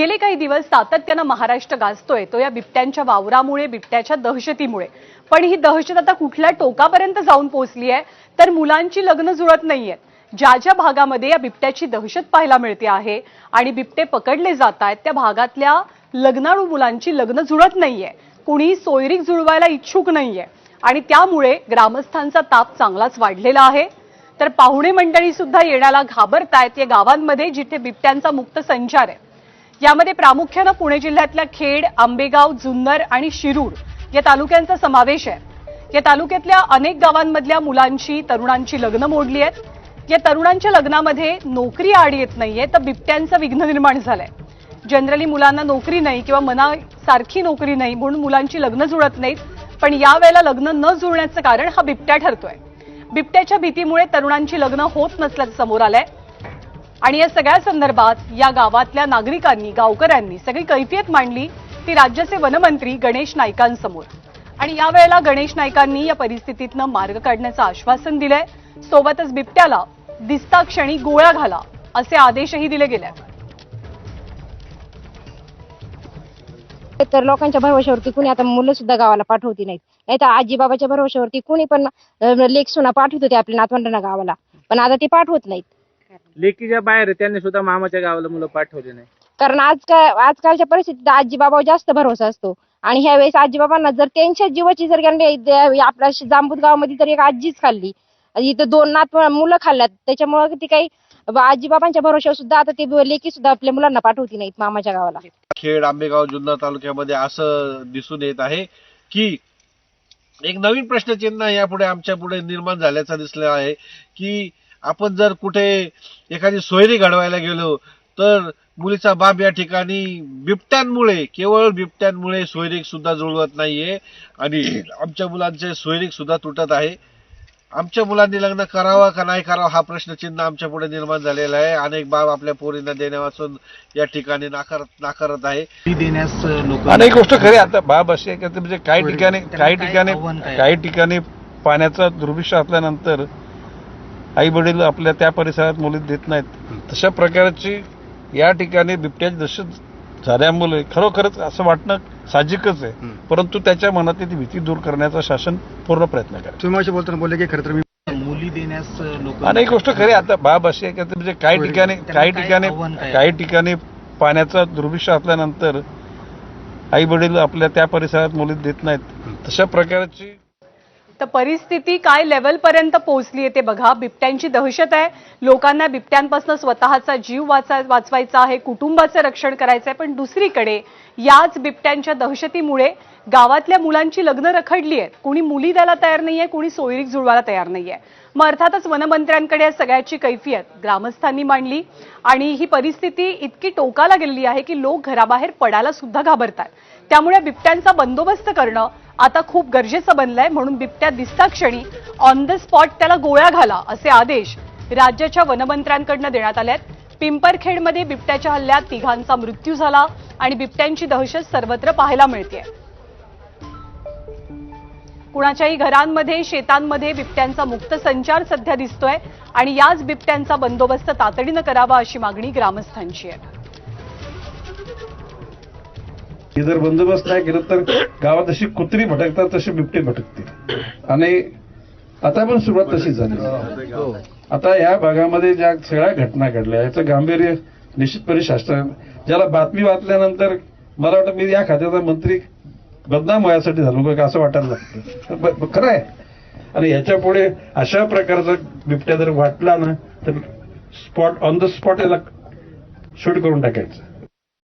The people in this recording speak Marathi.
गेले काही दिवस सातत्यानं महाराष्ट्र गाजतोय. तो या बिबट्यांच्या वावरामुळे बिबट्याच्या दहशतीमुळे. पण ही दहशत आता कुठल्या टोकापर्यंत जाऊन पोहोचली आहे तर मुलांची लग्न जुळत नाहीयेत. ज्या ज्या भागामध्ये या बिबट्याची दहशत पाहायला मिळते आहे आणि बिबटे पकडले जात आहेत त्या भागातल्या लग्नाळू मुलांची लग्न जुळत नाहीये. कुणी सोयरीक जुळवायला इच्छुक नाहीये. आणि त्यामुळे ग्रामस्थांचा ताप चांगलाच वाढलेला आहे. तर पाहुणे मंडळी सुद्धा येण्याला घाबरतायत या गावांमध्ये जिथे बिबट्यांचा मुक्त संचार आहे. यामध्ये प्रामुख्यानं पुणे जिल्ह्यातल्या खेड आंबेगाव जुन्नर आणि शिरूर या तालुक्यांचा समावेश आहे. या तालुक्यातल्या अनेक गावांमधल्या मुलांची तरुणांची लग्न मोडली आहेत. या तरुणांच्या लग्नामध्ये नोकरी आड येत नाहीये तर बिबट्यांचं विघ्न निर्माण झालंय. जनरली मुलांना नोकरी नाही किंवा मनासारखी नोकरी नाही म्हणून मुलांची लग्न जुळत नाहीत पण यावेळेला लग्न न जुळण्याचं कारण हा बिबट्या ठरतोय. बिबट्याच्या भीतीमुळे तरुणांची लग्न होत नसल्याचं समोर आलंय. आणि या सगळ्या संदर्भात या गावातल्या नागरिकांनी गावकऱ्यांनी सगळी कैफियत मांडली ती राज्याचे वनमंत्री गणेश नाईकांसमोर. आणि यावेळेला गणेश नाईकांनी या परिस्थितीतनं मार्ग काढण्याचं आश्वासन दिलंय. सोबतच बिबट्याला दिसता क्षणी गोळ्या घाला असे आदेशही दिले गेले तर लोकांच्या भरवशावरती कुणी आता मुलं सुद्धा गावाला पाठवती नाहीत. नाही तर आजी बाबाच्या भरवशावरती कुणी पण लेख सुना पाठवत होते आपल्या नातवंडांना गावाला. पण आता ते पाठवत नाहीत. लेकीच्या बाहेर आहे, त्यांनी सुद्धा मामाच्या गावाला मुलं पाठवले नाही. कारण आजकाल आजकालच्या परिस्थितीत आजी बाबावर जास्त भरोसा असतो. आणि ह्या वेळेस आजी बाबांना जर त्यांच्या जीवाची जर आपल्या श- जांबूत गावामध्ये तर एक आजीच खाल्ली. इथं दोन नात मुलं खाल्ल्यात. त्याच्यामुळे ती काही आजी बाबांच्या भरोशावर सुद्धा आता ते लेकी सुद्धा आपल्या मुलांना पाठवती नाहीत मामाच्या गावाला. खेड आंबेगाव जुन्नर तालुक्यामध्ये असं दिसून येत आहे की एक नवीन प्रश्नचिन्ह यापुढे आमच्या पुढे निर्माण झाल्याचं दिसलं आहे की आपण जर कुठे एखादी सोयरी घडवायला गेलो तर मुलीचा बाप या ठिकाणी बिबट्यांमुळे केवळ बिबट्यांमुळे सोयरीक सुद्धा जुळवत नाहीये आणि आमच्या मुलांचे सोयरीक सुद्धा तुटत आहे आमच्या मुलांनी लग्न करावं का नाही करावं हा प्रश्नचिन्ह आमच्या पुढे निर्माण झालेला आहे अनेक बाब आपल्या पोरींना देण्यापासून या ठिकाणी नाकारत नाकारत आहे ती देण्यास लोक अनेक गोष्ट खरी आहे. आता बाब अशी आहे की म्हणजे काही ठिकाणी काही ठिकाणी? काही ठिकाणी पाण्याचा दुर्भिक्ष असल्यानंतर आई वडील आपल्या त्या परिसरात मुली देत नाहीत तशा प्रकारची या ठिकाणी बिबट्याची दहशत झाल्यामुळे खरोखरच असं वाटणं साहजिकच आहे. परंतु त्याच्या मनातली ती भीती दूर करण्याचा शासन पूर्ण प्रयत्न करेल तुम्ही बोलताना बोलले की खरं तर मी मुली देण्यास लोक अनेक गोष्ट खरी. आता बाब अशी आहे की म्हणजे काही ठिकाणी काही काय ठिकाणी? काही ठिकाणी पाण्याचा दुर्भिक्ष असल्यानंतर आई वडील आपल्या त्या परिसरात मुली देत नाहीत तशा प्रकारची तर परिस्थिती काय लेवलपर्यंत पोहोचली आहे ते बघा. बिबट्यांची दहशत आहे. लोकांना बिबट्यांपासून स्वतःचा जीव वाचा वाचवायचा आहे. कुटुंबाचं रक्षण करायचं आहे पण दुसरीकडे याच बिबट्यांच्या दहशतीमुळे गावातल्या मुलांची लग्न रखडली आहेत. कुणी मुली द्यायला तयार नाहीये कुणी सोयरीक जुळवायला तयार नाहीये. मग अर्थातच वनमंत्र्यांकडे या सगळ्याची कैफियत ग्रामस्थांनी मांडली आणि ही परिस्थिती इतकी टोकाला गेलेली आहे की लोक घराबाहेर पडायला सुद्धा घाबरतात. त्यामुळे बिबट्यांचा बंदोबस्त करणं आता खूप गरजेचं बनलंय म्हणून बिबट्या दिसता क्षणी ऑन द स्पॉट त्याला गोळ्या घाला असे आदेश राज्याच्या वनमंत्र्यांकडनं देण्यात आले आहेत पिंपरखेडमध्ये बिबट्याच्या हल्ल्यात तिघांचा मृत्यू झाला आणि बिबट्यांची दहशत सर्वत्र पाहायला मिळते कुणाच्याही घरांमध्ये शेतांमध्ये बिबट्यांचा मुक्त संचार सध्या दिसतोय आणि याच बिबट्यांचा बंदोबस्त तातडीनं करावा अशी मागणी ग्रामस्थांची आहे. हे जर बंदोबस्त नाही केलं तर गावात अशी कुत्री भटकतात तशी बिबटे भटकतील. आणि आता पण सुरुवात तशी झाली. आता या भागामध्ये ज्या सगळ्या घटना घडल्या याचं गांभीर्य निश्चितपणे शास्त्र ज्याला बातमी वाचल्यानंतर मला वाटतं मी या खात्याचा मंत्री बदनाम व्हायसाठी झालो का असं वाटायला लागतं. खरं आहे. आणि ह्याच्या पुढे अशा प्रकारचा बिबट्या जर वाटला ना तर स्पॉट ऑन द स्पॉट याला शूट करून टाकायचं.